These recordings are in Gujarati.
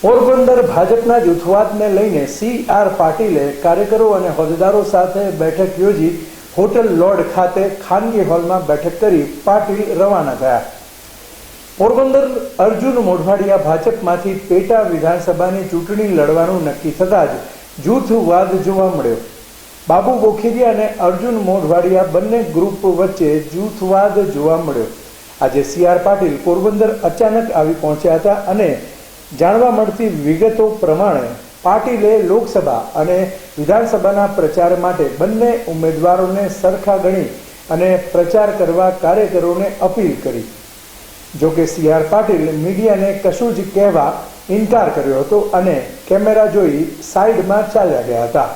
પોરબંદર ભાજપના જૂથવાદને લઈને સી આર પાટીલે કાર્યકરો અને હોદ્દેદારો સાથે બેઠક યોજી હોટલ લોર્ડ ખાતે ખાનગી હોલમાં બેઠક કરી પાટીલ રવાના થયા. પોરબંદર અર્જુન મોઢવાડિયા ભાજપમાંથી પેટા વિધાનસભાની ચૂંટણી લડવાનું નક્કી થતાં જ જૂથવાદ જોવા મળ્યો. બાબુ બોખીરિયા અને અર્જુન મોઢવાડિયા બંને ગ્રુપ વચ્ચે જૂથવાદ જોવા મળ્યો. આજે સી આર પાટીલ પોરબંદર અચાનક આવી પહોંચ્યા હતા અને જાણવા મળતી વિગતો પ્રમાણે પાટીલે લોકસભા અને વિધાનસભાના પ્રચાર માટે બંને ઉમેદવારોને સરખા ગણી અને પ્રચાર કરવા કાર્યકરોને અપીલ કરી. જોકે સી આર પાટીલ મીડિયાને કશું જ કહેવા ઇનકાર કર્યો હતો અને કેમેરા જોઈ સાઈડમાં ચાલ્યા ગયા હતા.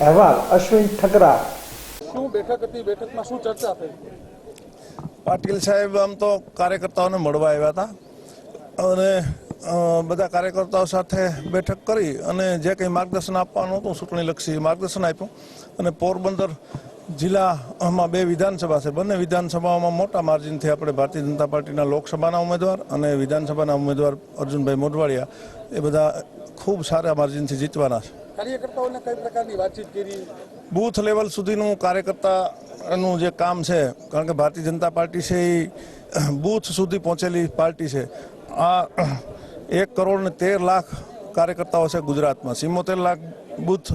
અહેવાલ અશ્વિન ઠકરા શું બેઠક હતી? બેઠકમાં શું ચર્ચા થઈ? પાટીલ સાહેબ આમ તો કાર્યકર્તાઓને મળવા આવ્યા હતા. અને બધા કાર્યકર્તાઓ સાથે બેઠક કરી અને જે કંઈ માર્ગદર્શન આપવાનું હતું ચૂંટણીલક્ષી માર્ગદર્શન આપ્યું. અને પોરબંદર જિલ્લામાં બે વિધાનસભા છે. બંને વિધાનસભાઓમાં મોટા માર્જિનથી આપણે ભારતીય જનતા પાર્ટીના લોકસભાના ઉમેદવાર અને વિધાનસભાના ઉમેદવાર અર્જુનભાઈ મોઢવાડિયા એ બધા ખૂબ સારા માર્જિનથી જીતવાના છે. કાર્યકર્તાઓને કઈ પ્રકારની વાતચીત કરી? બૂથ લેવલ સુધીનું કાર્યકર્તાનું જે કામ છે કારણ કે ભારતીય જનતા પાર્ટી છે એ બૂથ સુધી પહોંચેલી પાર્ટી છે. આ એક કરોડ ને તેર લાખ કાર્યકર્તાઓ છે ગુજરાતમાં. સિમોતેર લાખ બૂથ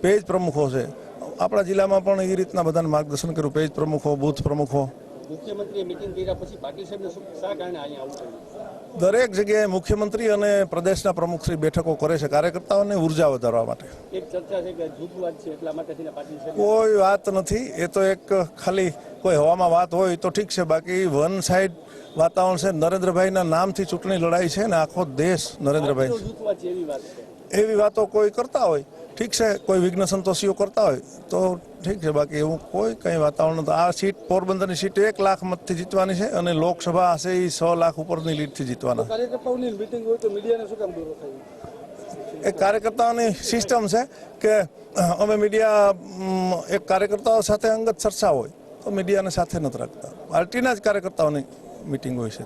પેજ પ્રમુખો છે. આપણા જિલ્લામાં પણ એ રીતના બધાને માર્ગદર્શન કર્યું. પેજ પ્રમુખો, બૂથ પ્રમુખો. મુખ્યમંત્રીએ મિટિંગ કર્યા પછી પાટીલ સાહેબને શા કારણે અહીંયા આવું દરેક જગ્યાએ મુખ્યમંત્રી અને પ્રદેશના પ્રમુખશ્રી બેઠકો કરે છે. કાર્યકર્તાઓને ઊર્જા વધારવા માટે. એક ચર્ચા છે કે જૂથવાદ છે એટલા માટે થઈને પાટીલ સાહેબ કોઈ વાત નથી. એ તો એક ખાલી કોઈ હવામાં વાત હોય તો ઠીક છે. બાકી વન સાઈડ વાતાવરણ છે. નરેન્દ્રભાઈના નામથી ચૂંટણી લડાઈ છે ને આખો દેશ નરેન્દ્રભાઈ એવી વાતો કોઈ કરતા હોય. ઠીક છે કોઈ વિઘ્ન સંતોષીઓ કરતા હોય તો ઠીક છે બાકી એવું કોઈ કંઈ વાતાવરણ નથી. આ સીટ પોરબંદરની સીટ એક લાખ મતથી જીતવાની છે અને લોકસભા હશે એ સો લાખ ઉપરની લીડથી જીતવાના. એક કાર્યકર્તાઓની સિસ્ટમ છે કે અમે મીડિયા એક કાર્યકર્તાઓ સાથે અંગત ચર્ચા હોય તો મીડિયાને સાથે નથી રાખતા. પાર્ટીના જ કાર્યકર્તાઓની મિટિંગ હોય છે.